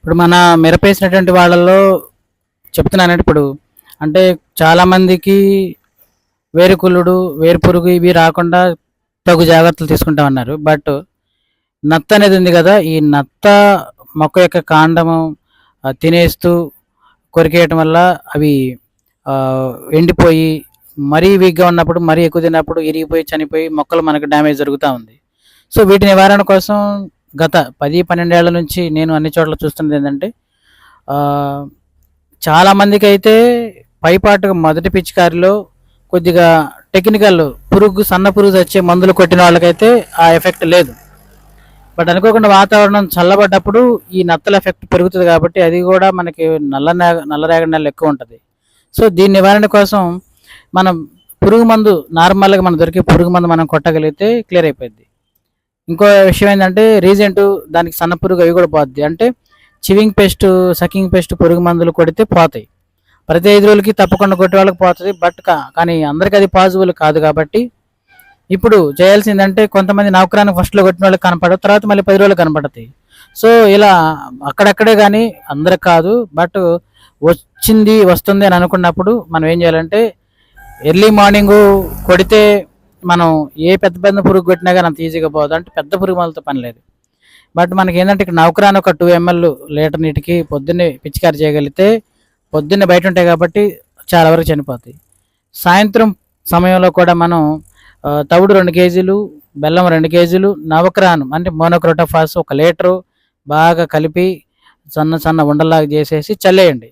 ఇప్పుడు మన మిరపేసినటువంటి వాళ్ళలో చెప్తున్నానంటే ఇప్పుడు. అంటే చాలామందికి వేరుకులుడు వేరుపురుగు ఇవి రాకుండా తగు జాగ్రత్తలు తీసుకుంటామన్నారు బట్ నత్త అనేది ఉంది కదా ఈ నత్త మొక్క యొక్క కాండము తినేస్తూ కొరికేయటం వల్ల అవి ఎండిపోయి మరీ వీక్గా ఉన్నప్పుడు మరీ ఎక్కువ తిన్నప్పుడు ఇరిగిపోయి చనిపోయి మొక్కలు మనకు డ్యామేజ్ జరుగుతూ ఉంది. సో వీటి నివారణ కోసం గత పది పన్నెండేళ్ళ నుంచి నేను అన్ని చోట్ల చూస్తున్నది ఏంటంటే చాలామందికి అయితే పైపాటుగా మొదటి పిచికారిలో కొద్దిగా టెక్నికల్ పురుగు సన్న పురుగు వచ్చే మందులు కొట్టిన వాళ్ళకైతే ఆ ఎఫెక్ట్ లేదు. బట్ అనుకోకుండా వాతావరణం చల్లబడ్డప్పుడు ఈ నత్తల ఎఫెక్ట్ పెరుగుతుంది కాబట్టి అది కూడా మనకి నల్ల నే- నల్ల రేగడి ఎక్కువ ఉంటుంది. సో దీని నివారణ కోసం మనం పురుగు మందు నార్మల్గా మనం దొరికే పురుగు మందు మనం కొట్టగలిగితే క్లియర్ అయిపోయింది ఇంకో విషయం ఏంటంటే రీజెంట్ దానికి సన్న పురుగు అవి కూడా పోద్ది అంటే చివింగ్ పెస్ట్ సకింగ్ పెస్ట్ పురుగు మందులు కొడితే పోతాయి. ప్రతి ఐదు రోజులకి తప్పకుండా కొట్టే వాళ్ళకి పోతుంది. బట్ కా- కానీ అందరికీ అది పాసిబుల్ కాదు కాబట్టి ఇప్పుడు చేయాల్సిందంటే కొంతమంది నౌకరానికి ఫస్ట్లో కొట్టిన వాళ్ళకి కనపడవు తర్వాత మళ్ళీ పది రోజులు కనపడతాయి. సో ఇలా అక్కడక్కడే కానీ అందరికి కాదు. బట్ వచ్చింది వస్తుంది అని అనుకున్నప్పుడు మనం ఏం చేయాలంటే ఎర్లీ మార్నింగ్ కొడితే మనం ఏ పెద్ద పెద్ద పురుగు కొట్టినా కానీ అంత ఈజీగా పోదు. అంటే పెద్ద పురుగు మందులతో పని లేదు. బట్ మనకి ఏంటంటే ఇక్కడ నౌకరాని ఒక టూ ఎంఎల్ లీటర్ నీటికి పొద్దున్నే పిచికారి చేయగలిగితే పొద్దున్నే బయట ఉంటాయి కాబట్టి చాలా వరకు చనిపోతాయి. సాయంత్రం సమయంలో కూడా మనం తవుడు రెండు కేజీలు బెల్లం రెండు కేజీలు నవక్రాను అంటే మోనోక్రోటోఫాస్ ఒక లీటరు బాగా కలిపి సన్న సన్న ఉండలాగా చేసేసి చల్లేయండి.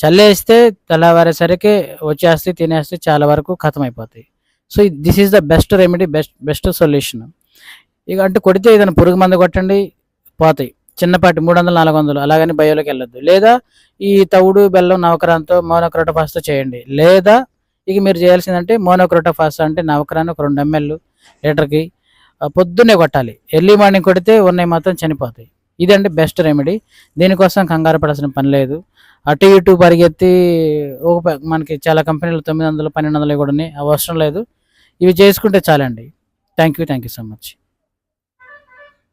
చల్లేస్తే తెల్లవారేసరికి వచ్చేస్తే తినేస్తే చాలా వరకు ఖతం అయిపోతాయి so this is the best remedy best best solution ఇక అంటే కొడితే ఏదైనా పురుగు మందు కొట్టండి పోతాయి. చిన్నపాటి మూడు వందలు నాలుగు వందలు అలాగని బయోలోకి వెళ్ళొద్దు. లేదా ఈ తవుడు బెల్లం నవకరాన్తో మోనోక్రోటోఫాస్తో చేయండి. లేదా ఇక మీరు చేయాల్సిందంటే మోనోక్రోటోఫాస్ అంటే నవకరాన్ని ఒక రెండు ఎంఎల్ లీటర్కి పొద్దున్నే కొట్టాలి. ఎర్లీ మార్నింగ్ కొడితే ఉన్నాయి మాత్రం చనిపోతాయి. ఇదండి బెస్ట్ రెమెడీ. దీనికోసం కంగారు పడాల్సిన పని లేదు. అటు ఇటు పరిగెత్తి ఒక మనకి చాలా కంపెనీలు తొమ్మిది వందలు పన్నెండు వందలు కూడా ఉన్నాయి అవసరం లేదు. ఇవి చేసుకుంటే చాలండి. Thank you thank you so much